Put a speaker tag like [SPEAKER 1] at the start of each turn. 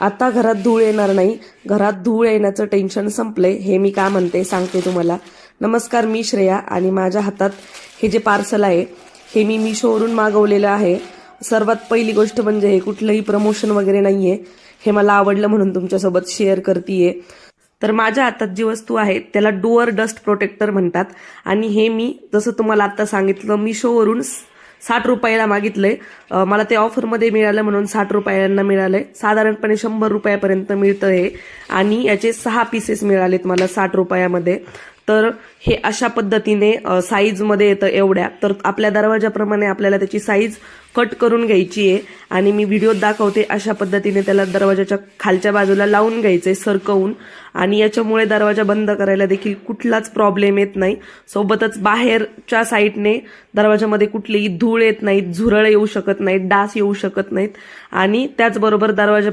[SPEAKER 1] आता घरात धूळ येणार नाही. घरात धूळ येण्याचं टेन्शन संपलंय. हे मी का म्हणते सांगते तुम्हाला. नमस्कार मी श्रेया आणि माझ्या हातात हे जे पार्सल आहे हे मी मिशोवरून मागवलेलं आहे. सर्वात पहिली गोष्ट म्हणजे हे कुठलंही प्रमोशन वगैरे नाहीये. हे मला आवडलं म्हणून तुमच्यासोबत शेअर करतीये. तर माझ्या हातात जी वस्तू आहे त्याला डुअर डस्ट प्रोटेक्टर म्हणतात. आणि हे मी जसं तुम्हाला आता सांगितलं मिशोवरून साठ रुपयाला मागितलंय. मला ते ऑफरमध्ये मिळालं म्हणून साठ रुपयांना मिळालंय. साधारणपणे शंभर रुपयापर्यंत मिळतं हे आणि याचे सहा पीसेस मिळालेत मला साठ रुपयामध्ये. तर हे अशा पद्धतीने साईजमध्ये येतं एवढ्या. तर आपल्या दरवाजाप्रमाणे आपल्याला त्याची साईज कट करून घ्यायची आहे. आणि मी व्हिडिओत दाखवते अशा पद्धतीने त्याला दरवाजाच्या खालच्या बाजूला लावून घ्यायचं आहे सरकवून. आणि याच्यामुळे दरवाजा बंद करायला देखील कुठलाच प्रॉब्लेम येत नाही. सोबतच बाहेरच्या साईडने दरवाजामध्ये कुठलीही धूळ येत नाहीत झुरळ येऊ शकत नाहीत डास येऊ शकत नाहीत. आणि त्याचबरोबर दरवाजा